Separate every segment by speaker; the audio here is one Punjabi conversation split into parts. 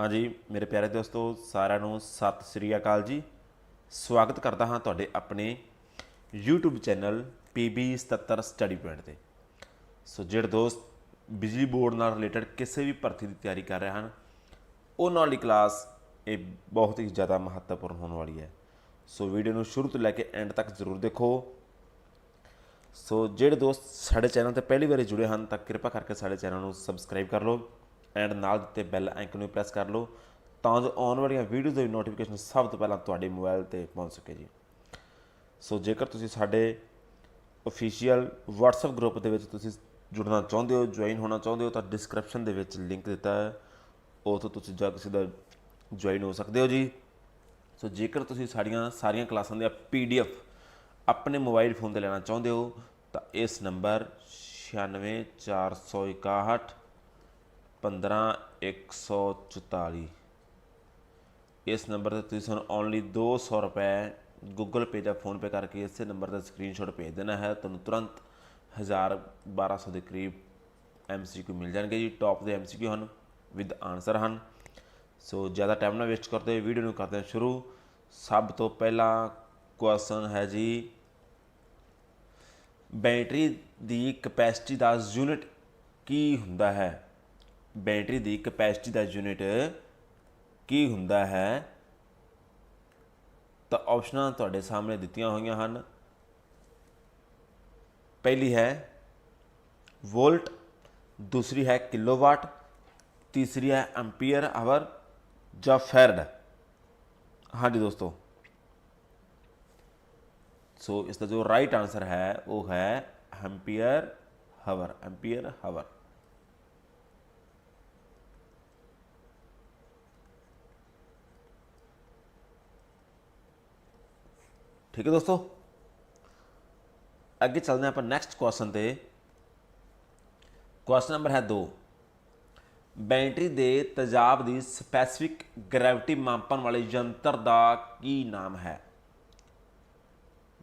Speaker 1: ਹਾਂਜੀ ਮੇਰੇ ਪਿਆਰੇ ਦੋਸਤੋ, ਸਾਰਿਆਂ ਨੂੰ ਸਤਿ ਸ੍ਰੀ ਅਕਾਲ ਜੀ। ਸਵਾਗਤ ਕਰਦਾ ਹਾਂ ਤੁਹਾਡੇ ਆਪਣੇ YouTube channel PB77 study point ਤੇ। ਸੋ ਜਿਹੜੇ ਦੋਸਤ ਬਿਜਲੀ ਬੋਰਡ ਨਾਲ ਰਿਲੇਟਡ ਕਿਸੇ ਵੀ ਭਰਤੀ ਦੀ ਤਿਆਰੀ ਕਰ ਰਹੇ ਹਨ, ਉਹਨਾਂ ਵਾਲੀ ਕਲਾਸ ਇਹ ਬਹੁਤ ਹੀ ਜ਼ਿਆਦਾ ਮਹੱਤਵਪੂਰਨ ਹੋਣ ਵਾਲੀ ਹੈ। ਸੋ ਵੀਡੀਓ ਨੂੰ ਸ਼ੁਰੂ ਤੋਂ ਲੈ ਕੇ ਐਂਡ ਤੱਕ ਜ਼ਰੂਰ ਦੇਖੋ। ਸੋ ਜਿਹੜੇ ਦੋਸਤ ਸਾਡੇ ਚੈਨਲ ਤੇ ਪਹਿਲੀ ਵਾਰੀ ਜੁੜੇ ਹਨ, ਤਾਂ ਕਿਰਪਾ ਕਰਕੇ ਸਾਡੇ ਚੈਨਲ ਨੂੰ ਸਬਸਕ੍ਰਾਈਬ ਕਰ ਲਓ। ਐਂਡ ਨਾਲ ਦਿੱਤੇ ਬੈਲ ਆਈਕਨ ਨੂੰ ਪ੍ਰੈਸ ਕਰ ਲਓ। ਤਾਂ ਜੋ ਆਉਣ ਵਾਲੀਆਂ ਵੀਡੀਓਜ਼ ਦੀ ਨੋਟੀਫਿਕੇਸ਼ਨ ਸਭ ਤੋਂ ਪਹਿਲਾਂ ਤੁਹਾਡੇ ਮੋਬਾਈਲ ਤੇ ਪਹੁੰਚ ਸਕੇ ਜੀ। ਸੋ ਜੇਕਰ ਤੁਸੀਂ ਸਾਡੇ ਅਫੀਸ਼ੀਅਲ WhatsApp ਗਰੁੱਪ ਦੇ ਵਿੱਚ ਤੁਸੀਂ ਜੁੜਨਾ ਚਾਹੁੰਦੇ ਹੋ ਜੁਆਇਨ ਹੋਣਾ ਚਾਹੁੰਦੇ ਹੋ, ਤਾਂ ਡਿਸਕ੍ਰਿਪਸ਼ਨ ਦੇ ਵਿੱਚ ਲਿੰਕ ਦਿੱਤਾ ਹੈ। ਉੱਥੋਂ ਤੁਸੀਂ ਜਾ ਕੇ ਸਿੱਧਾ ਜੁਆਇਨ ਹੋ ਸਕਦੇ ਹੋ ਜੀ। ਸੋ ਜੇਕਰ ਤੁਸੀਂ ਸਾਡੀਆਂ ਸਾਰੀਆਂ ਕਲਾਸਾਂ ਦੇ ਪੀਡੀਐਫ ਆਪਣੇ ਮੋਬਾਈਲ ਫੋਨ ਤੇ ਲੈਣਾ ਚਾਹੁੰਦੇ ਹੋ, ਤਾਂ ਇਸ ਨੰਬਰ 96461 15144 ਇਸ ਨੰਬਰ ਤੇ ਤੁਸੀਂ ਸਾਨੂੰ ਓਨਲੀ 200 ਰੁਪਏ ਗੂਗਲ ਪੇ ਜਾਂ ਫੋਨ ਪੇ ਕਰਕੇ ਇਸੇ ਨੰਬਰ ਦਾ ਸਕਰੀਨਸ਼ਾਟ ਭੇਜ ਦੇਣਾ ਹੈ। ਤੁਹਾਨੂੰ ਤੁਰੰਤ 1000 1200 ਦੇ ਕਰੀਬ ਐਮਸੀਕਿਊ ਮਿਲ ਜਾਣਗੇ ਜੀ। ਟੌਪ ਦੇ ਐਮਸੀਕਿਊ ਹਨ ਵਿਦ ਆਨਸਰ ਹਨ। ਸੋ ਜ਼ਿਆਦਾ ਟਾਈਮ ਨਾ ਵੇਸਟ ਕਰਦੇ ਹੋਏ ਵੀਡੀਓ ਨੂੰ ਕਰਦੇ ਹਾਂ ਸ਼ੁਰੂ। ਸਭ ਤੋਂ ਪਹਿਲਾ ਕੁਐਸਚਨ ਹੈ ਜੀ ਬੈਟਰੀ ਦੀ ਕਪੈਸਿਟੀ ਦਾ ਯੂਨਿਟ ਕੀ ਹੁੰਦਾ ਹੈ? ਬੈਟਰੀ ਦੀ ਕਪੈਸਿਟੀ ਦਾ ਯੂਨਿਟ ਕੀ ਹੁੰਦਾ ਹੈ? ਤਾਂ ਆਪਸ਼ਨਾਂ ਤੁਹਾਡੇ ਸਾਹਮਣੇ ਦਿੱਤੀਆਂ ਹੋਈਆਂ ਹਨ। ਪਹਿਲੀ ਹੈ ਵੋਲਟ, ਦੂਸਰੀ ਹੈ ਕਿਲੋਵਾਟ, ਤੀਸਰੀ ਹੈ ਐਂਪੀਅਰ ਆਵਰ ਜਾਂ ਫੈਰਡ। ਹਾਂਜੀ ਦੋਸਤੋ। ਸੋ ਇਸ ਦਾ ਜੋ ਰਾਈਟ ਆਨਸਰ ਹੈ, ਉਹ ਹੈ ਐਂਪੀਅਰ ਹਾਵਰ ਐਂਪੀਅਰ ਹਾਵਰ ਠੀਕ ਹੈ ਦੋਸਤੋ? ਅੱਗੇ ਚੱਲਦੇ ਹਾਂ ਆਪਾਂ ਨੈਕਸਟ ਕੁਐਸਚਨ ਤੇ। ਕੁਐਸਚਨ ਨੰਬਰ ਹੈ 2 ਬੈਟਰੀ ਦੇ ਤੇਜ਼ਾਬ ਦੀ ਸਪੈਸਿਫਿਕ ਗ੍ਰੈਵਿਟੀ ਮਾਪਣ ਵਾਲੇ ਯੰਤਰ ਦਾ ਕੀ ਨਾਮ ਹੈ?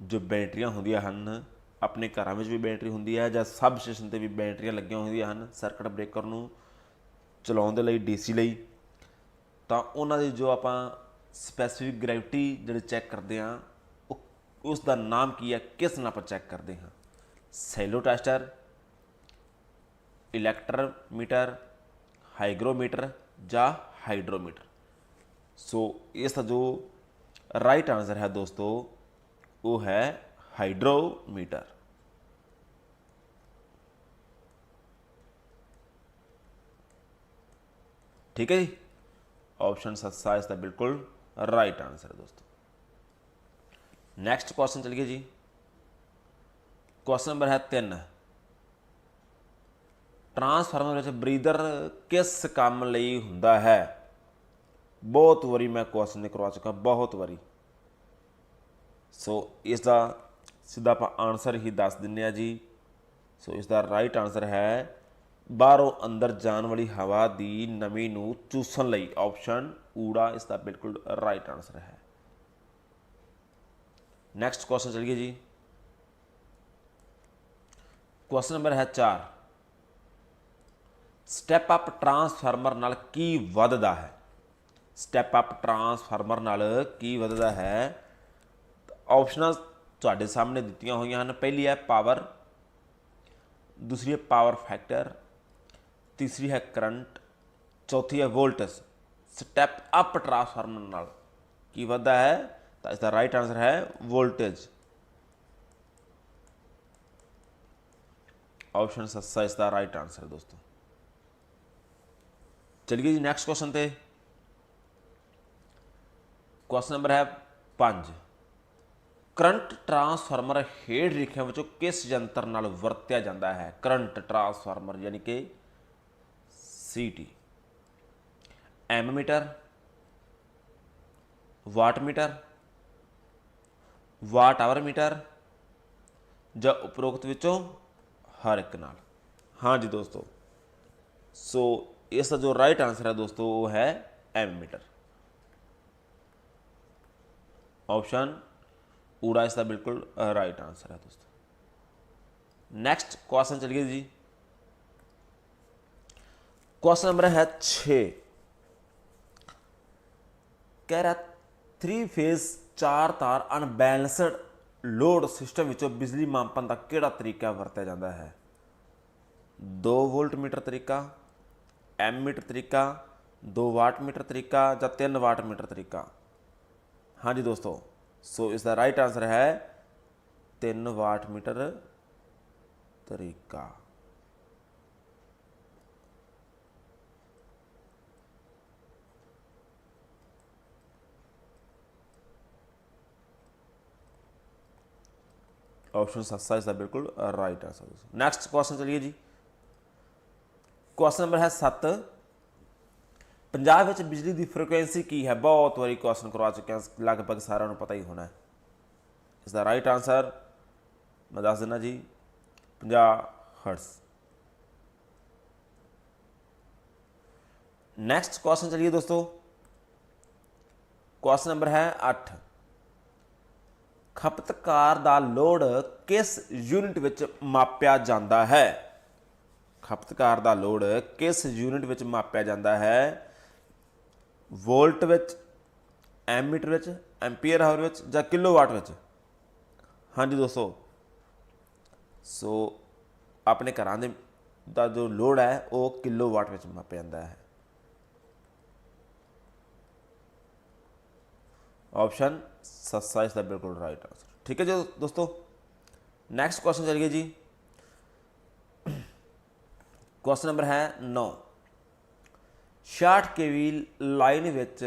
Speaker 1: ਜੋ ਬੈਟਰੀਆਂ ਹੁੰਦੀਆਂ ਹਨ, ਆਪਣੇ ਘਰਾਂ ਵਿੱਚ ਵੀ ਬੈਟਰੀ ਹੁੰਦੀ ਹੈ ਜਾਂ ਸਬ ਸਟੇਸ਼ਨ ਤੇ ਵੀ ਬੈਟਰੀਆਂ ਲੱਗੀਆਂ ਹੁੰਦੀਆਂ ਹਨ ਸਰਕਟ ਬ੍ਰੇਕਰ ਨੂੰ ਚਲਾਉਣ ਦੇ ਲਈ, ਡੀਸੀ ਲਈ। ਤਾਂ ਉਹਨਾਂ ਦੀ ਜੋ ਆਪਾਂ ਸਪੈਸਿਫਿਕ ਗ੍ਰੈਵਿਟੀ ਜਿਹੜੇ ਚੈੱਕ ਕਰਦੇ ਆ ਉਸ ਦਾ ਨਾਮ ਕੀ ਹੈ ਕਿਸ ਨਾਲ ਆਪਾਂ ਚੈੱਕ ਕਰਦੇ ਹਾਂ ਸੈਲੋ ਟੈਸਟਰ ਇਲੈਕਟਰੋਮੀਟਰ ਹਾਈਗਰੋਮੀਟਰ ਜਾਂ ਹਾਈਡਰੋਮੀਟਰ ਸੋ ਇਸ ਦਾ ਜੋ ਰਾਈਟ ਆਨਸਰ ਹੈ ਦੋਸਤੋ ਉਹ ਹੈ ਹਾਈਡਰੋਮੀਟਰ ਠੀਕ ਹੈ ਜੀ ਆਪਸ਼ਨ ਸੱਸਾ ਇਸ ਦਾ ਬਿਲਕੁਲ ਰਾਈਟ ਆਨਸਰ ਹੈ ਦੋਸਤੋ ਨੈਕਸਟ ਕੁਐਸਚਨ ਚਲੀਏ ਜੀ। ਕੁਐਸਚਨ ਨੰਬਰ ਹੈ 3 ਟਰਾਂਸਫਾਰਮਰ ਵਿੱਚ ਬਰੀਦਰ ਕਿਸ ਕੰਮ ਲਈ ਹੁੰਦਾ ਹੈ? ਬਹੁਤ ਵਾਰੀ ਮੈਂ ਕੁਐਸਚਨ ਕਰਵਾ ਚੁੱਕਾ, ਬਹੁਤ ਵਾਰੀ। ਸੋ ਇਸ ਦਾ ਸਿੱਧਾ ਆਪਾਂ ਆਨਸਰ ਹੀ ਦੱਸ ਦਿੰਨੇ ਆ ਜੀ। ਸੋ ਇਸ ਦਾ ਰਾਈਟ ਆਨਸਰ ਹੈ, ਬਾਹਰੋਂ ਅੰਦਰ ਜਾਣ ਵਾਲੀ ਹਵਾ ਦੀ ਨਮੀ ਨੂੰ ਚੂਸਣ ਲਈ ਆਪਸ਼ਨ ਊੜਾ ਇਸ ਦਾ ਬਿਲਕੁਲ ਰਾਈਟ ਆਨਸਰ ਹੈ। ਨੈਕਸਟ ਕੁਐਸਚਨ ਚਲੀਏ ਜੀ। ਕੁਐਸਚਨ ਨੰਬਰ ਹੈ 4 ਸਟੈਪ ਅਪ ਟਰਾਂਸਫਾਰਮਰ ਨਾਲ ਕੀ ਵੱਧਦਾ ਹੈ? ਸਟੈਪ ਅਪ ਟਰਾਂਸਫਾਰਮਰ ਨਾਲ ਕੀ ਵੱਧਦਾ ਹੈ? ਆਪਸ਼ਨਾਂ ਤੁਹਾਡੇ ਸਾਹਮਣੇ ਦਿੱਤੀਆਂ ਹੋਈਆਂ ਹਨ। ਪਹਿਲੀ ਹੈ ਪਾਵਰ ਦੂਸਰੀ ਹੈ ਪਾਵਰ ਫੈਕਟਰ ਤੀਸਰੀ ਹੈ ਕਰੰਟ ਚੌਥੀ ਹੈ ਵੋਲਟੇਜ ਸਟੈਪ ਅਪ ਟਰਾਂਸਫਾਰਮਰ ਨਾਲ ਕੀ ਵੱਧਦਾ ਹੈ? ਤਾਂ ਇਸ ਦਾ ਰਾਈਟ ਆਨਸਰ ਹੈ ਵੋਲਟੇਜ ਆਪਸ਼ਨ ਸੱਸਾ ਇਸ ਦਾ ਰਾਈਟ ਆਨਸਰ ਹੈ ਦੋਸਤੋ ਚਲਿਏ ਜੀ ਨੈਕਸਟ ਕੁਐਸਚਨ ਤੇ ਕੁਐਸਚਨ ਨੰਬਰ ਹੈ 5 ਕਰੰਟ ਟਰਾਂਸਫਾਰਮਰ ਹੇਡ ਲਿਖਿਆਂ ਵਿੱਚੋਂ ਕਿਸ ਯੰਤਰ ਨਾਲ ਵਰਤਿਆ ਜਾਂਦਾ ਹੈ ਕਰੰਟ ਟਰਾਂਸਫਾਰਮਰ ਯਾਨੀ ਕਿ CT ammeter wattmeter watt hour meter ਜਾਂ ਉਪਰੋਕਤ ਵਿੱਚੋਂ ਹਰ ਇੱਕ ਨਾਲ ਹਾਂਜੀ ਦੋਸਤੋ ਸੋ ਇਸ ਦਾ ਜੋ ਰਾਈਟ ਆਨਸਰ ਹੈ ਦੋਸਤੋ ਉਹ ਹੈ ਐਮਮੀਟਰ ਆਪਸ਼ਨ ਊੜਾ ਇਸ ਦਾ ਬਿਲਕੁਲ ਰਾਈਟ ਆਨਸਰ ਹੈ ਦੋਸਤੋ ਨੈਕਸਟ ਕੁਐਸਚਨ ਚਲਿਏ ਜੀ ਕੁਐਸਚਨ ਨੰਬਰ ਹੈ 6 ਕਹਿ ਰਿਹਾ 3 ਫੇਜ਼ ਚਾਰ ਤਾਰ ਅਨਬੈਲੈਂਸਡ ਲੋਡ ਸਿਸਟਮ ਵਿੱਚੋਂ ਬਿਜਲੀ ਮਾਪਣ ਦਾ ਕਿਹੜਾ ਤਰੀਕਾ ਵਰਤਿਆ ਜਾਂਦਾ ਹੈ? 2 ਵੋਲਟ ਮੀਟਰ ਤਰੀਕਾ, ਐਮ ਮੀਟਰ ਤਰੀਕਾ 2 ਵਾਟ ਮੀਟਰ ਤਰੀਕਾ ਜਾਂ 3 ਵਾਟ ਮੀਟਰ ਤਰੀਕਾ? ਹਾਂਜੀ ਦੋਸਤੋ, ਸੋ ਇਸ ਦਾ ਰਾਈਟ ਆਨਸਰ ਹੈ 3 ਵਾਟ ਮੀਟਰ ਤਰੀਕਾ। ਆਪਸ਼ਨ ਸੱਸਾ ਇਸ ਦਾ ਬਿਲਕੁਲ ਰਾਈਟ ਆਨਸਰ ਨੈਕਸਟ ਕੁਐਸਚਨ ਚਲਿਏ ਜੀ। ਕੁਐਸਚਨ ਨੰਬਰ ਹੈ 7 ਪੰਜਾਬ ਵਿੱਚ ਬਿਜਲੀ ਦੀ ਫ੍ਰੀਕੁਐਂਸੀ ਕੀ ਹੈ? ਬਹੁਤ ਵਾਰੀ ਕੁਐਸਚਨ ਕਰਵਾ ਚੁੱਕੇ ਹਾਂ, ਲਗਭਗ ਸਾਰਿਆਂ ਨੂੰ ਪਤਾ ਹੀ ਹੋਣਾ ਹੈ। ਇਸ ਦਾ ਰਾਈਟ ਆਨਸਰ ਮੈਂ ਦੱਸ ਦਿੰਦਾ ਜੀ 50 ਹਰਟਜ਼ ਨੈਕਸਟ ਕੁਐਸਚਨ ਚਲਿਏ ਦੋਸਤੋ। ਕੁਐਸਚਨ ਨੰਬਰ ਹੈ 8 ਖਪਤਕਾਰ ਦਾ ਲੋਡ ਕਿਸ ਯੂਨਿਟ ਵਿੱਚ ਮਾਪਿਆ ਜਾਂਦਾ ਹੈ? ਖਪਤਕਾਰ ਦਾ ਲੋਡ ਕਿਸ ਯੂਨਿਟ ਵਿੱਚ ਮਾਪਿਆ ਜਾਂਦਾ ਹੈ? ਵੋਲਟ ਵਿੱਚ, ਐਮੀਟਰ ਵਿੱਚ, ਐਂਪੀਅਰ ਹਾਵਰ ਵਿੱਚ ਜਾਂ ਕਿਲੋਵਾਟ ਵਿੱਚ? ਹਾਂਜੀ ਦੋਸਤੋ, ਸੋ ਆਪਣੇ ਘਰਾਂ ਦੇ, ਦਾ ਜੋ ਲੋਡ ਹੈ, ਉਹ ਕਿਲੋਵਾਟ ਵਿੱਚ ਮਾਪਿਆ ਜਾਂਦਾ ਹੈ। ਆਪਸ਼ਨ ਸੱਸਾ ਇਸ ਦਾ ਬਿਲਕੁਲ ਰਾਈਟ ਆਨਸਰ ਠੀਕ ਹੈ ਜੀ ਦੋਸਤੋ ਨੈਕਸਟ ਕੁਐਸਚਨ ਚਲੀਏ ਜੀ ਕੁਐਸਚਨ ਨੰਬਰ ਹੈ 9 60 ਕੇਵੀ ਲਾਈਨ ਵਿੱਚ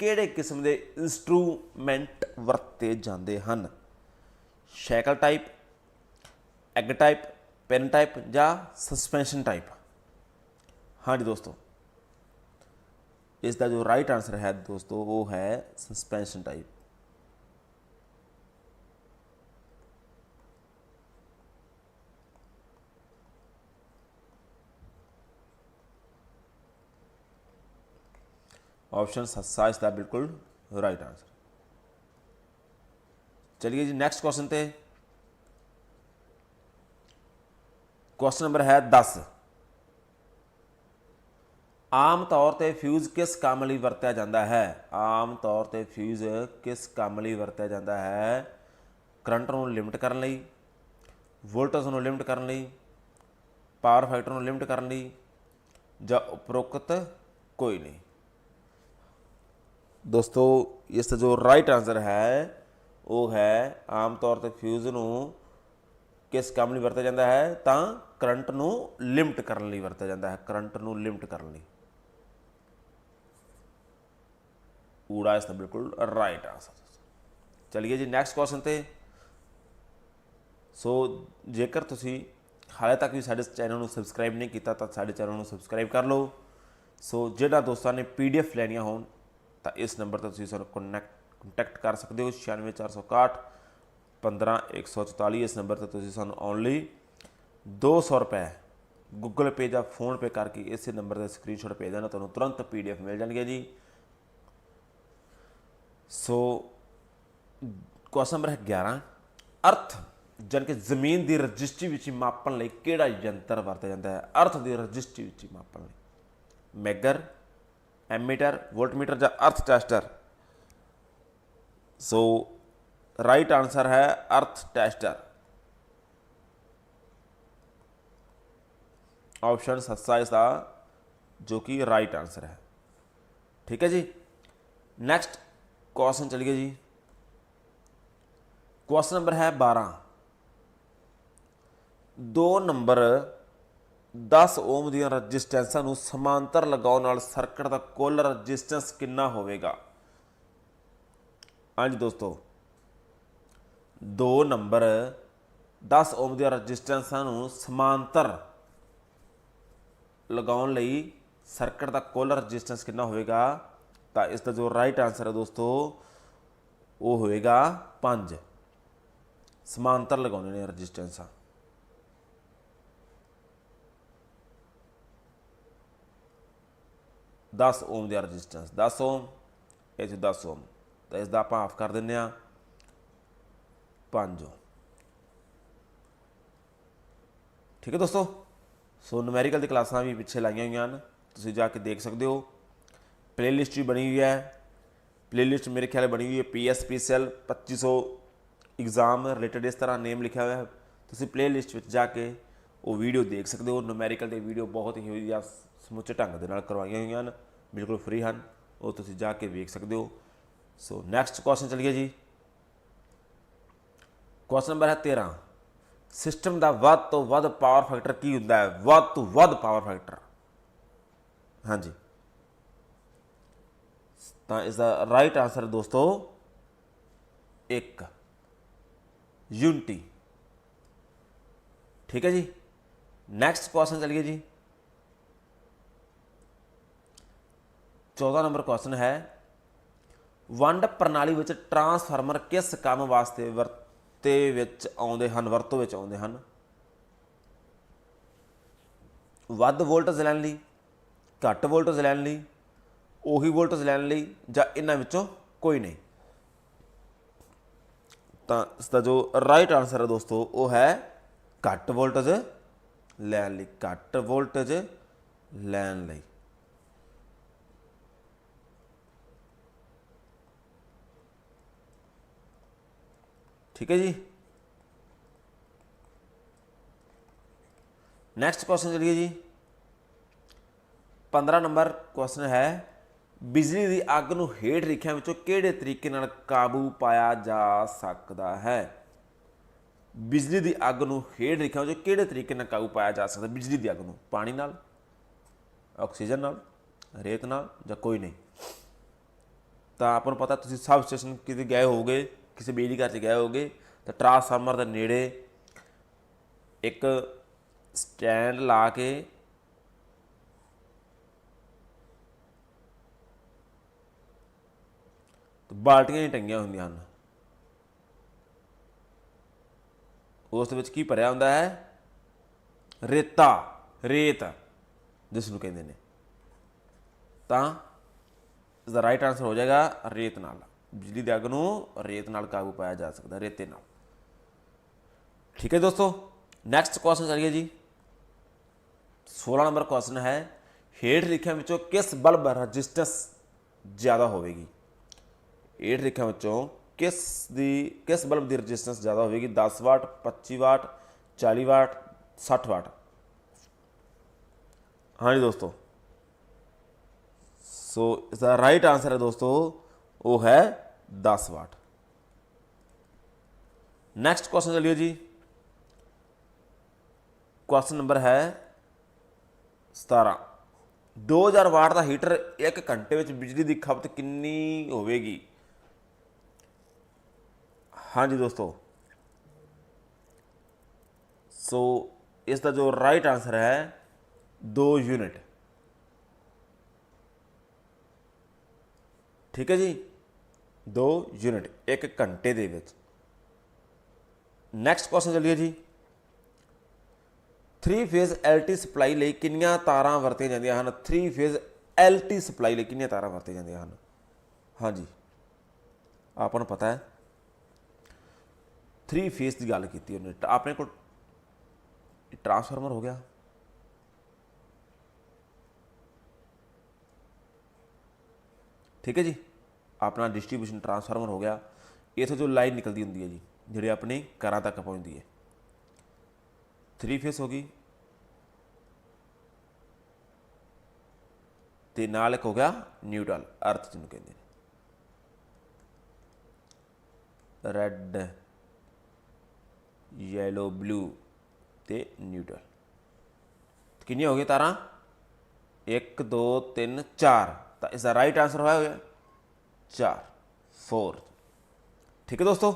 Speaker 1: ਕਿਹੜੇ ਕਿਸਮ ਦੇ ਇਨਸਟਰੂਮੈਂਟ ਵਰਤੇ ਜਾਂਦੇ ਹਨ shackle type egg type pan type ਜਾਂ ਸਸਪੈਂਸ਼ਨ ਟਾਈਪ ਹਾਂਜੀ ਦੋਸਤੋ इसका जो राइट आंसर है दोस्तों, वो है सस्पेंशन टाइप ऑप्शन सस्ता इसका बिल्कुल राइट आंसर चलिए जी नेक्स्ट क्वेश्चन थे क्वेश्चन नंबर है दस. ਆਮ ਤੌਰ ਤੇ ਫਿਊਜ਼ ਕਿਸ ਕੰਮ ਲਈ ਵਰਤਿਆ ਜਾਂਦਾ ਹੈ? ਆਮ ਤੌਰ ਤੇ ਫਿਊਜ਼ ਕਿਸ ਕੰਮ ਲਈ ਵਰਤਿਆ ਜਾਂਦਾ ਹੈ? ਕਰੰਟ ਨੂੰ ਲਿਮਟ ਕਰਨ ਲਈ, ਵੋਲਟੇਜ ਨੂੰ ਲਿਮਟ ਕਰਨ ਲਈ, ਪਾਵਰ ਫੈਕਟਰ ਨੂੰ ਲਿਮਟ ਕਰਨ ਲਈ ਜਾਂ ਉਪਰੋਕਤ ਕੋਈ ਨਹੀਂ? ਦੋਸਤੋ, ਇਸ ਦਾ ਜੋ ਰਾਈਟ ਆਨਸਰ ਹੈ, ਉਹ ਹੈ ਆਮ ਤੌਰ ਤੇ ਫਿਊਜ਼ ਨੂੰ ਕਿਸ ਕੰਮ ਲਈ ਵਰਤਿਆ ਜਾਂਦਾ ਹੈ? ਤਾਂ ਕਰੰਟ ਨੂੰ ਲਿਮਟ ਕਰਨ ਲਈ ਵਰਤਿਆ ਜਾਂਦਾ ਹੈ, ਕਰੰਟ ਨੂੰ ਲਿਮਟ ਕਰਨ ਲਈ। ਊੜਾ ਇਸ ਦਾ ਬਿਲਕੁਲ ਰਾਈਟ ਆਨਸਰ ਚਲਿਏ ਜੀ ਨੈਕਸਟ ਕੁਐਸਚਨ ਤੇ। ਸੋ ਜੇਕਰ ਤੁਸੀਂ ਹਾਲੇ ਤੱਕ ਵੀ ਸਾਡੇ ਚੈਨਲ ਨੂੰ ਸਬਸਕ੍ਰਾਈਬ ਨਹੀਂ ਕੀਤਾ, ਤਾਂ ਸਾਡੇ ਚੈਨਲ ਨੂੰ ਸਬਸਕ੍ਰਾਈਬ ਕਰ ਲਓ। ਸੋ ਜਿਹੜਾ ਦੋਸਤਾਂ ਨੇ ਪੀਡੀਐਫ ਲੈਣੀਆਂ ਹੋਣ, ਤਾਂ ਇਸ ਨੰਬਰ ਤੇ ਤੁਸੀਂ ਸਾਨੂੰ ਕਨੈਕਟ ਕੰਟੈਕਟ ਕਰ ਸਕਦੇ ਹੋ। 96461 15144 ਇਸ ਨੰਬਰ ਤੇ ਤੁਸੀਂ ਸਾਨੂੰ ਓਨਲੀ 200 ਰੁਪਏ ਗੂਗਲ ਪੇ ਜਾਂ ਫੋਨ ਪੇ ਕਰਕੇ ਇਸੇ ਨੰਬਰ ਤੇ ਸਕਰੀਨਸ਼ਾਟ ਭੇਜ ਦੇਣਾ, ਤੁਹਾਨੂੰ ਤੁਰੰਤ ਪੀਡੀਐਫ ਮਿਲ ਜਾਣਗੇ ਜੀ। ਸੋ ਕੁਐਸਚਨ ਨੰਬਰ ਹੈ 11 ਅਰਥ, ਜਾਣੀ ਕਿ ਜ਼ਮੀਨ ਦੀ ਰਜਿਸਟਰੀ ਵਿੱਚ ਮਾਪਣ ਲਈ ਕਿਹੜਾ ਯੰਤਰ ਵਰਤਿਆ ਜਾਂਦਾ ਹੈ? ਅਰਥ ਦੀ ਰਜਿਸਟਰੀ ਵਿੱਚ ਮਾਪਣ ਲਈ। ਮੈਗਰ, ਐਮੀਟਰ, ਵੋਲਟਮੀਟਰ ਜਾਂ ਅਰਥ ਟੈਸਟਰ? ਸੋ ਰਾਈਟ ਆਨਸਰ ਹੈ ਅਰਥ ਟੈਸਟਰ। ਆਪਸ਼ਨ ਸੱਸਾ ਇਸ ਦਾ ਜੋ ਕਿ ਰਾਈਟ ਆਨਸਰ ਹੈ। ਠੀਕ ਹੈ ਜੀ? ਨੈਕਸਟ ਕੁਐਸਚਨ ਚਲੀਏ ਜੀ। ਕੁਐਸਚਨ ਨੰਬਰ ਹੈ 12 ਦੋ ਨੰਬਰ 10 ਓਮ ਦੀਆਂ ਰੈਜ਼ਿਸਟੈਂਸਾਂ ਨੂੰ ਸਮਾਂਤਰ ਲਗਾਉਣ ਨਾਲ ਸਰਕਟ ਦਾ ਕੁੱਲ ਰੈਜ਼ਿਸਟੈਂਸ ਕਿੰਨਾ ਹੋਵੇਗਾ? ਹਾਂਜੀ ਦੋਸਤੋ, ਦੋ ਨੰਬਰ 10 ਓਮ ਦੀਆਂ ਰੈਜ਼ਿਸਟੈਂਸਾਂ ਨੂੰ ਸਮਾਂਤਰ ਲਗਾਉਣ ਲਈ ਸਰਕਟ ਦਾ ਕੁੱਲ ਰੈਜ਼ਿਸਟੈਂਸ ਕਿੰਨਾ ਹੋਵੇਗਾ? ਤਾਂ ਇਸ ਦਾ ਜੋ ਰਾਈਟ ਆਨਸਰ ਹੈ ਦੋਸਤੋ, ਉਹ ਹੋਏਗਾ 5 ਸਮਾਂਤਰ ਲਗਾਉਣੇ ਨੇ ਰੈਜ਼ਿਸਟੈਂਸਾਂ ਦਸ ਓਮ ਦਾ ਰੈਜ਼ਿਸਟੈਂਸ 10 ਓਮ ਇਹ 'ਚ 10 ਓਮ ਤਾਂ ਇਸ ਦਾ ਆਪਾਂ ਆਫ ਕਰ ਦਿੰਨੇ ਆ 5 ਓਮ ਠੀਕ ਹੈ ਦੋਸਤੋ? ਸੋ ਨੂਮੈਰੀਕਲ ਦੀ ਕਲਾਸਾਂ ਵੀ ਪਿੱਛੇ ਲਾਈਆਂ ਹੋਈਆਂ ਹਨ। ਤੁਸੀਂ ਜਾ ਕੇ ਦੇਖ ਸਕਦੇ ਹੋ। ਪਲੇਲਿਸਟ ਵੀ ਬਣੀ ਹੋਈ ਹੈ। ਪਲੇਲਿਸਟ ਮੇਰੇ ਖਿਆਲ ਬਣੀ ਹੋਈ ਹੈ ਪੀਐਸਪੀਸੀਐਲ 2500 ਐਗਜ਼ਾਮ ਰਿਲੇਟਡ ਇਸ ਤਰ੍ਹਾਂ ਨੇਮ ਲਿਖਿਆ ਹੋਇਆ ਹੈ। ਤੁਸੀਂ ਪਲੇਲਿਸਟ ਵਿੱਚ ਜਾ ਕੇ ਉਹ ਵੀਡੀਓ ਦੇਖ ਸਕਦੇ ਹੋ। ਨੂਮੈਰੀਕਲ ਦੇ ਵੀਡੀਓ ਬਹੁਤ ਹੀ ਵਧੀਆ ਸਮੁੱਚੇ ਢੰਗ ਦੇ ਨਾਲ ਕਰਵਾਈਆਂ ਹੋਈਆਂ ਹਨ। ਬਿਲਕੁਲ ਫ੍ਰੀ ਹਨ। ਉਹ ਤੁਸੀਂ ਜਾ ਕੇ ਵੇਖ ਸਕਦੇ ਹੋ। ਸੋ ਨੈਕਸਟ ਕੁਐਸਚਨ ਚਲੀਏ ਜੀ। ਕੁਐਸਚਨ ਨੰਬਰ ਹੈ 13 ਸਿਸਟਮ ਦਾ ਵੱਧ ਤੋਂ ਵੱਧ ਪਾਵਰ ਫੈਕਟਰ ਕੀ ਹੁੰਦਾ ਹੈ? ਵੱਧ ਤੋਂ ਵੱਧ ਪਾਵਰ ਫੈਕਟਰ ਹਾਂਜੀ। ਤਾਂ ਇਸ ਦਾ ਰਾਈਟ ਆਨਸਰ ਦੋਸਤੋ 1 ਯੂਨਿਟੀ ਠੀਕ ਹੈ ਜੀ? ਨੈਕਸਟ ਕੁਐਸਚਨ ਚਲੀਏ ਜੀ। 14 ਨੰਬਰ ਕੁਐਸਚਨ ਹੈ, ਵੰਡ ਪ੍ਰਣਾਲੀ ਵਿੱਚ ਟਰਾਂਸਫਾਰਮਰ ਕਿਸ ਕੰਮ ਵਾਸਤੇ ਵਰਤੇ ਵਿੱਚ ਆਉਂਦੇ ਹਨ, ਵਰਤੋਂ ਵਿੱਚ ਆਉਂਦੇ ਹਨ? ਵੱਧ ਵੋਲਟੇਜ ਲੈਣ ਲਈ, ਘੱਟ ਵੋਲਟੇਜ ਲੈਣ ਲਈ ਉਹੀ ਵੋਲਟੇਜ ਲੈਣ ਲਈ ਜਾਂ ਇਹਨਾਂ ਵਿੱਚੋਂ ਕੋਈ ਨਹੀਂ। ਤਾਂ ਇਸ ਦਾ ਜੋ ਰਾਈਟ ਆਨਸਰ ਹੈ ਦੋਸਤੋ, ਉਹ ਹੈ ਘੱਟ ਵੋਲਟੇਜ ਲੈਣ ਲਈ, ਘੱਟ ਵੋਲਟੇਜ ਲੈਣ ਲਈ। ਠੀਕ ਹੈ ਜੀ? ਨੈਕਸਟ ਕੁਐਸਚਨ ਚਲੀਏ ਜੀ 15 ਨੰਬਰ ਕੁਐਸਚਨ ਹੈ ਬਿਜਲੀ ਦੀ ਅੱਗ ਨੂੰ ਹੇਠ ਲਿਖਿਆਂ ਵਿੱਚੋਂ ਕਿਹੜੇ ਤਰੀਕੇ ਨਾਲ ਕਾਬੂ ਪਾਇਆ ਜਾ ਸਕਦਾ ਹੈ? ਬਿਜਲੀ ਦੀ ਅੱਗ ਨੂੰ ਹੇਠ ਲਿਖਿਆਂ ਵਿੱਚੋਂ ਕਿਹੜੇ ਤਰੀਕੇ ਨਾਲ ਕਾਬੂ ਪਾਇਆ ਜਾ ਸਕਦਾ ਬਿਜਲੀ ਦੀ ਅੱਗ ਨੂੰ ਪਾਣੀ ਨਾਲ, ਆਕਸੀਜਨ ਨਾਲ, ਰੇਤ ਨਾਲ ਜਾਂ ਕੋਈ ਨਹੀਂ? ਤਾਂ ਆਪਾਂ ਨੂੰ ਪਤਾ, ਤੁਸੀਂ ਸਬ ਸਟੇਸ਼ਨ ਕਿਤੇ ਗਏ ਹੋਗੇ ਕਿਸੇ ਬਿਜਲੀ ਘਰ 'ਚ ਗਏ ਹੋਗੇ ਤਾਂ ਟਰਾਂਸਫਾਰਮਰ ਦੇ ਨੇੜੇ ਇੱਕ ਸਟੈਂਡ ਲਾ ਕੇ ਬਾਲਟੀਆਂ ਹੀ ਟੰਗੀਆਂ ਹੁੰਦੀਆਂ ਹਨ। ਉਸ ਦੇ ਵਿੱਚ ਕੀ ਭਰਿਆ ਹੁੰਦਾ ਹੈ? ਰੇਤਾ, ਰੇਤ ਜਿਸ ਨੂੰ ਕਹਿੰਦੇ ਨੇ। ਤਾਂ ਇਸ ਦਾ ਰਾਈਟ ਆਨਸਰ ਹੋ ਜਾਏਗਾ ਰੇਤ ਨਾਲ। ਬਿਜਲੀ ਦੇ ਅੱਗ ਨੂੰ ਰੇਤ ਨਾਲ ਕਾਬੂ ਪਾਇਆ ਜਾ ਸਕਦਾ ਰੇਤੇ ਨਾਲ। ਠੀਕ ਹੈ ਦੋਸਤੋ ਨੈਕਸਟ ਕੁਐਸਚਨ ਚਲੀਏ ਜੀ। 16 ਨੰਬਰ ਕੁਐਸਚਨ ਹੈ, ਹੇਠ ਲਿਖਿਆਂ ਵਿੱਚੋਂ ਕਿਸ ਬਲਬ ਰੈਜ਼ਿਸਟੈਂਸ ਜ਼ਿਆਦਾ ਹੋਵੇਗੀ? ਹੇਠ ਲਿਖਿਆਂ ਵਿੱਚੋਂ ਕਿਸ ਦੀ, ਕਿਸ ਬਲਬ ਦੀ ਰੈਜ਼ਿਸਟੈਂਸ ਜ਼ਿਆਦਾ ਹੋਵੇਗੀ? 10 ਵਾਟ 25 ਵਾਟ 40 ਵਾਟ 60 ਵਾਟ? ਹਾਂਜੀ ਦੋਸਤੋ। ਸੋ ਇਸ ਦਾ ਰਾਈਟ ਆਨਸਰ ਹੈ ਦੋਸਤੋ, ਉਹ ਹੈ 10 ਵਾਟ। ਨੈਕਸਟ ਕੁਐਸਚਨ ਚਲਿਓ ਜੀ। ਕੁਐਸਚਨ ਨੰਬਰ ਹੈ 17 2000 ਵਾਟ ਦਾ ਹੀਟਰ 1 ਘੰਟੇ ਵਿੱਚ ਬਿਜਲੀ ਦੀ ਖਪਤ ਕਿੰਨੀ ਹੋਵੇਗੀ? ਹਾਂਜੀ ਦੋਸਤੋ। ਸੋ ਇਸ ਦਾ ਜੋ ਰਾਈਟ ਆਨਸਰ ਹੈ 2 ਯੂਨਿਟ ਠੀਕ ਹੈ ਜੀ? 2 ਯੂਨਿਟ 1 ਘੰਟੇ ਦੇ ਵਿੱਚ। ਨੈਕਸਟ ਕੁਐਸਚਨ ਚਲਿਏ ਜੀ। 3 ਫੇਜ਼ ਐਲਟੀ ਸਪਲਾਈ ਲਈ ਕਿੰਨੀਆਂ ਤਾਰਾਂ ਵਰਤੀਆਂ ਜਾਂਦੀਆਂ ਹਨ? 3 ਫੇਜ਼ ਐਲਟੀ ਸਪਲਾਈ ਲਈ ਕਿੰਨੀਆਂ ਤਾਰਾਂ ਵਰਤੀਆਂ ਜਾਂਦੀਆਂ ਹਨ? ਹਾਂਜੀ। ਆਪਾਂ ਨੂੰ ਪਤਾ ਹੈ 3 ਫੇਸ ਦੀ ਗੱਲ ਕੀਤੀ ਉਹਨੇ। ਤਾਂ ਆਪਣੇ ਕੋਲ ਟਰਾਂਸਫਾਰਮਰ ਹੋ ਗਿਆ। ਠੀਕ ਹੈ ਜੀ? ਆਪਣਾ ਡਿਸਟ੍ਰੀਬਿਊਸ਼ਨ ਟਰਾਂਸਫਾਰਮਰ ਹੋ ਗਿਆ। ਇਥੋਂ ਜੋ ਲਾਈਨ ਨਿਕਲਦੀ ਹੁੰਦੀ ਹੈ ਜੀ, ਜਿਹੜੇ ਆਪਣੇ ਘਰਾਂ ਤੱਕ ਪਹੁੰਚਦੀ ਹੈ। 3 ਫੇਸ ਹੋ ਗਈ। ਤੇ ਨਾਲ ਇੱਕ ਹੋ ਗਿਆ ਨਿਊਟਰਲ ਅਰਥ ਜਿਹਨੂੰ ਕਹਿੰਦੇ ਨੇ। ਰੈੱਡ ਯੈਲੋ ਬਲੂ ਤੇ ਨਿਊਟਰਲ ਕਿੰਨੀਆਂ ਹੋ ਗਈਆਂ ਤਾਰਾਂ? 1 2 3 4 ਤਾਂ ਇਸ ਦਾ ਰਾਈਟ ਆਨਸਰ ਹੋਇਆ ਹੋਇਆ। 4 4 ਠੀਕ ਹੈ ਦੋਸਤੋ?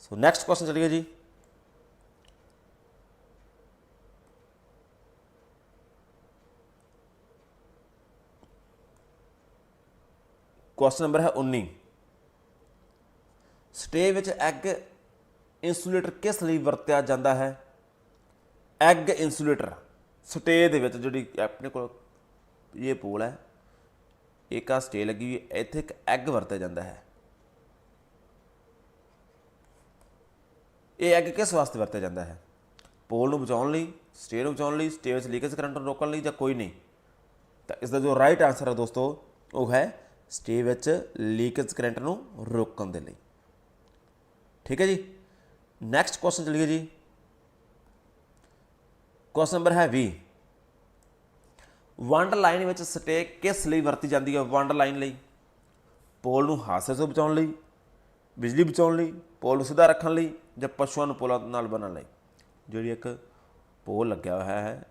Speaker 1: ਸੋ ਨੈਕਸਟ ਕੁਐਸਚਨ ਚਲੀਏ ਜੀ। ਕੁਐਸਚਨ ਨੰਬਰ ਹੈ 19 ਸਟੇ ਵਿੱਚ ਐਗ ਇਨਸੂਲੇਟਰ ਕਿਸ ਲਈ ਵਰਤਿਆ ਜਾਂਦਾ ਹੈ? ਐਗ ਇਨਸੂਲੇਟਰ ਸਟੇ ਦੇ ਵਿੱਚ ਜਿਹੜੀ ਆਪਣੇ ਕੋਲ ਇਹ ਪੋਲ ਹੈ ਇੱਕ ਆ ਸਟੇ ਲੱਗੀ ਹੋਈ ਹੈ, ਇੱਥੇ ਇੱਕ ਐਗ ਵਰਤਿਆ ਜਾਂਦਾ ਹੈ। ਇਹ ਐਗ ਕਿਸ ਵਾਸਤੇ ਵਰਤਿਆ ਜਾਂਦਾ ਹੈ? ਪੋਲ ਨੂੰ ਬਚਾਉਣ ਲਈ ਸਟੇ ਨੂੰ ਬਚਾਉਣ ਲਈ ਸਟੇ ਵਿੱਚ ਲੀਕੇਜ ਕਰੰਟ ਨੂੰ ਰੋਕਣ ਲਈ ਜਾਂ ਕੋਈ ਨਹੀਂ? ਤਾਂ ਇਸ ਦਾ ਜੋ ਰਾਈਟ ਆਨਸਰ ਹੈ ਦੋਸਤੋ ਉਹ ਹੈ ਸਟੇ ਵਿੱਚ ਲੀਕੇਜ ਕਰੰਟ ਨੂੰ ਰੋਕਣ ਦੇ ਲਈ। ਠੀਕ ਹੈ ਜੀ? ਨੈਕਸਟ ਕੁਐਸਚਨ ਚਲੀਏ ਜੀ। ਕੁਐਸਚਨ ਨੰਬਰ ਹੈ 20 ਵੰਡ ਲਾਈਨ ਵਿੱਚ ਸਟੇ ਕਿਸ ਲਈ ਵਰਤੀ ਜਾਂਦੀ ਹੈ ਵੰਡ ਲਾਈਨ ਲਈ? ਪੋਲ ਨੂੰ ਹਾਦਸੇ ਤੋਂ ਬਚਾਉਣ ਲਈ, ਬਿਜਲੀ ਬਚਾਉਣ ਲਈ, ਪੋਲ ਨੂੰ ਸਿੱਧਾ ਰੱਖਣ ਲਈ ਜਾਂ ਪਸ਼ੂਆਂ ਨੂੰ ਪੋਲਾਂ ਨਾਲ ਬੰਨ੍ਹਣ ਲਈ? ਜਿਹੜੀ ਇੱਕ ਪੋਲ ਲੱਗਿਆ ਹੋਇਆ ਹੈ।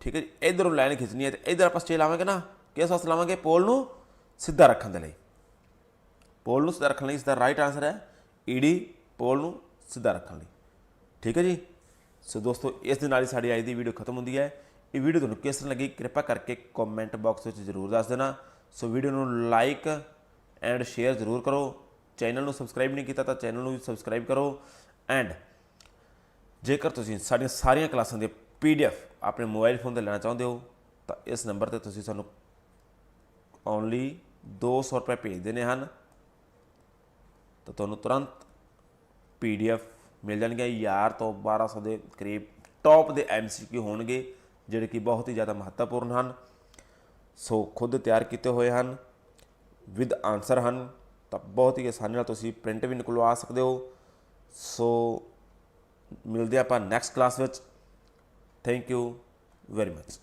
Speaker 1: ਠੀਕ ਹੈ ਜੀ, ਇਧਰੋਂ ਲਾਈਨ ਖਿੱਚਣੀ ਹੈ ਤੇ ਇਧਰ ਆਪਾਂ ਸਟੇ ਲਾਵਾਂਗੇ ਨਾ, ਕਿਸ ਵਾਸਤੇ ਲਾਵਾਂਗੇ? ਪੋਲ ਨੂੰ ਸਿੱਧਾ ਰੱਖਣ ਦੇ ਲਈ। ਪੋਲ ਨੂੰ ਸਿੱਧਾ ਰੱਖਣ ਲਈ, ਇਸ ਦਾ ਰਾਈਟ ਆਨਸਰ ਹੈ ਈਡੀ ਪੋਲ ਨੂੰ ਸਿੱਧਾ ਰੱਖਣ ਲਈ। ਠੀਕ ਹੈ ਜੀ? ਸੋ ਦੋਸਤੋ, ਇਸ ਦੇ ਨਾਲ ਹੀ ਸਾਡੀ ਅੱਜ ਦੀ ਵੀਡੀਓ ਖਤਮ ਹੁੰਦੀ ਹੈ। ਇਹ ਵੀਡੀਓ ਤੁਹਾਨੂੰ ਕਿਸ ਤਰ੍ਹਾਂ ਲੱਗੀ ਕਿਰਪਾ ਕਰਕੇ ਕਮੈਂਟ ਬਾਕਸ ਵਿੱਚ ਜ਼ਰੂਰ ਦੱਸ ਦੇਣਾ। ਸੋ ਵੀਡੀਓ ਨੂੰ ਲਾਈਕ ਐਂਡ ਸ਼ੇਅਰ ਜ਼ਰੂਰ ਕਰੋ। ਚੈਨਲ ਨੂੰ ਸਬਸਕ੍ਰਾਈਬ ਨਹੀਂ ਕੀਤਾ ਤਾਂ ਚੈਨਲ ਨੂੰ ਵੀ ਸਬਸਕ੍ਰਾਈਬ ਕਰੋ। ਐਂਡ ਜੇਕਰ ਤੁਸੀਂ ਸਾਡੀਆਂ ਸਾਰੀਆਂ ਕਲਾਸਾਂ ਦੇ ਪੀਡੀਐਫ ਆਪਣੇ ਮੋਬਾਈਲ ਫੋਨ ਤੇ ਲੈਣਾ ਚਾਹੁੰਦੇ ਹੋ, ਤਾਂ ਇਸ ਨੰਬਰ ਤੇ ਤੁਸੀਂ ਸਾਨੂੰ ਓਨਲੀ 200 ਰੁਪਏ ਭੇਜ ਦੇਣੇ ਹਨ। ਤਾਂ ਤੁਹਾਨੂੰ ਤੁਰੰਤ ਪੀਡੀਐਫ ਮਿਲ ਜਾਣਗੇ ਯਾਰ ਤੋਂ 1200 ਦੇ ਕਰੀਬ ਟੌਪ ਦੇ ਐਮਸੀਕਿਊ ਹੋਣਗੇ, ਜਿਹੜੇ ਕਿ ਬਹੁਤ ਹੀ ਜ਼ਿਆਦਾ ਮਹੱਤਵਪੂਰਨ ਹਨ। ਸੋ ਖੁਦ ਤਿਆਰ ਕੀਤੇ ਹੋਏ ਹਨ ਵਿਦ ਆਨਸਰ ਹਨ, ਤਾਂ ਬਹੁਤ ਹੀ ਆਸਾਨੀ ਨਾਲ ਤੁਸੀਂ ਪ੍ਰਿੰਟ ਵੀ ਨਿਕਲਵਾ ਸਕਦੇ ਹੋ। ਸੋ ਮਿਲਦੇ ਆਪਾਂ ਨੈਕਸਟ ਕਲਾਸ ਵਿੱਚ। Thank you very much